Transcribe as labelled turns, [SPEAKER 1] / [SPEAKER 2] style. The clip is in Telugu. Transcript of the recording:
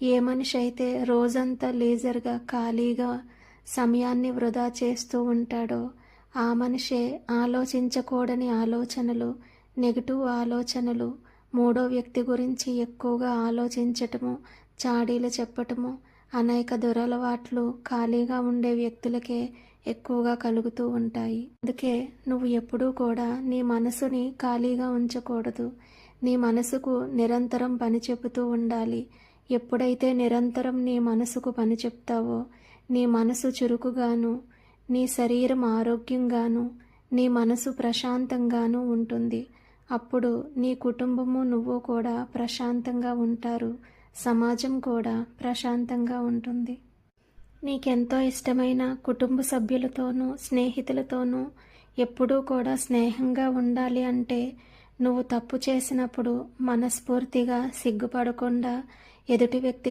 [SPEAKER 1] ఏ మనిషి అయితే రోజంతా లేజర్గా ఖాళీగా సమయాన్ని వృధా చేస్తూ ఉంటాడో ఆ మనిషే ఆలోచించకూడని ఆలోచనలు నెగిటివ్ ఆలోచనలు మూడో వ్యక్తి గురించి ఎక్కువగా ఆలోచించటము చాడీలు చెప్పటము అనేక దురలవాట్లు ఖాళీగా ఉండే వ్యక్తులకే ఎక్కువగా కలుగుతూ ఉంటాయి. అందుకే నువ్వు ఎప్పుడూ కూడా నీ మనసుని ఖాళీగా ఉంచకూడదు. నీ మనసుకు నిరంతరం పని చెబుతూ ఉండాలి. ఎప్పుడైతే నిరంతరం నీ మనసుకు పని చెప్తావో నీ మనసు చురుకుగాను నీ శరీరం ఆరోగ్యంగాను నీ మనసు ప్రశాంతంగాను ఉంటుంది. అప్పుడు నీ కుటుంబము నువ్వు కూడా ప్రశాంతంగా ఉంటారు. సమాజం కూడా ప్రశాంతంగా ఉంటుంది. నీకెంతో ఇష్టమైన కుటుంబ సభ్యులతోనూ స్నేహితులతోనూ ఎప్పుడూ కూడా స్నేహంగా ఉండాలి అంటే నువ్వు తప్పు చేసినప్పుడు మనస్ఫూర్తిగా సిగ్గుపడకుండా ఎదుటి వ్యక్తి